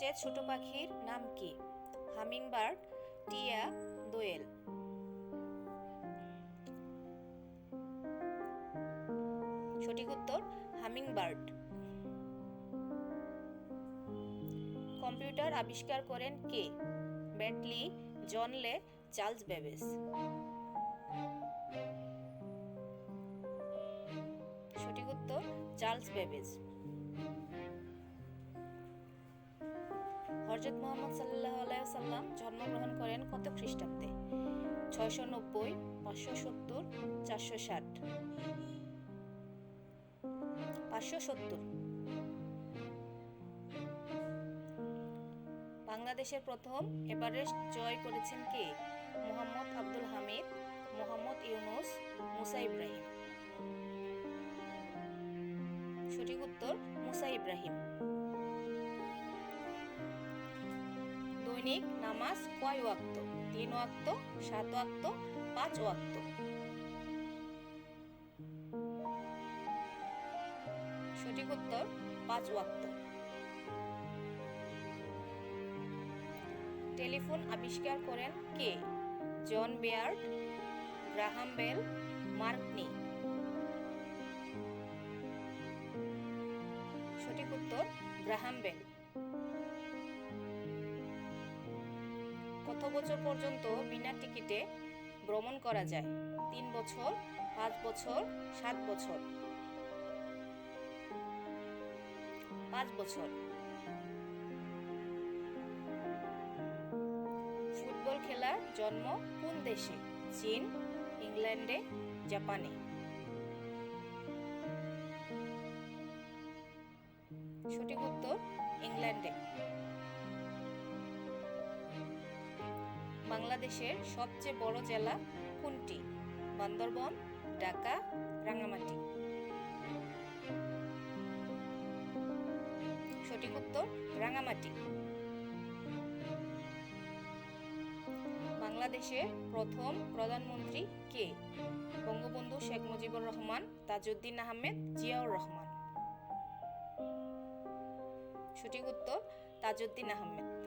সবচেয়ে ছোট পাখির নাম কি? হামিংবার্ড টিয়া দোয়েল। সঠিক উত্তর হামিংবার্ড কম্পিউটার আবিষ্কার করেন কে? ব্যাটলি, জন লে, চার্লস বেবেজ। সঠিক উত্তর, চার্লস বেবেজ। হজরত মোহাম্মদ সাল্লাহ আলাইসাল্লাম জন্মগ্রহণ করেন কত খ্রিস্টাব্দে? ছয়শো নব্বই পাঁচশো সত্তর চারশো ষাট পাঁচশো সত্তর বাংলাদেশের প্রথম এভারেস্ট জয় করেছেন কে? মোহাম্মদ আব্দুল হামিদ, মোহাম্মদ ইউনুস, মুসা ইব্রাহিম। সঠিক উত্তর, মুসা ইব্রাহিম। দৈনিক নামাজ কয় ওয়াক্ত? তিন ওয়াক্ত, সাত ওয়াক্ত, পাঁচ ওয়াক্ত। সঠিক উত্তর, পাঁচ ওয়াক্ত। টেলিফোন আবিষ্কার করেন কে? John Baird, Graham Bell Marconi সঠিক উত্তর, গ্রাহাম বেল। কত বছর পর্যন্ত বিনা টিকিটে ভ্রমণ করা যায়? তিন বছর, পাঁচ বছর, সাত বছর? পাঁচ বছর। ফুটবল খেলার জন্ম কোন দেশে? চীন, ইংল্যান্ডে, জাপানে? সঠিক উত্তর, ইংল্যান্ডে। বাংলাদেশের সবচেয়ে বড় জেলা কোনটি? বান্দরবন, ঢাকা রাঙামাটি সঠিক উত্তর রাঙামাটি বাংলাদেশের প্রথম প্রধানমন্ত্রী কে? বঙ্গবন্ধু শেখ মুজিবুর রহমান, তাজউদ্দিন আহমেদ, জিয়াউর রহমান। সঠিক উত্তর, তাজউদ্দিন আহমেদ।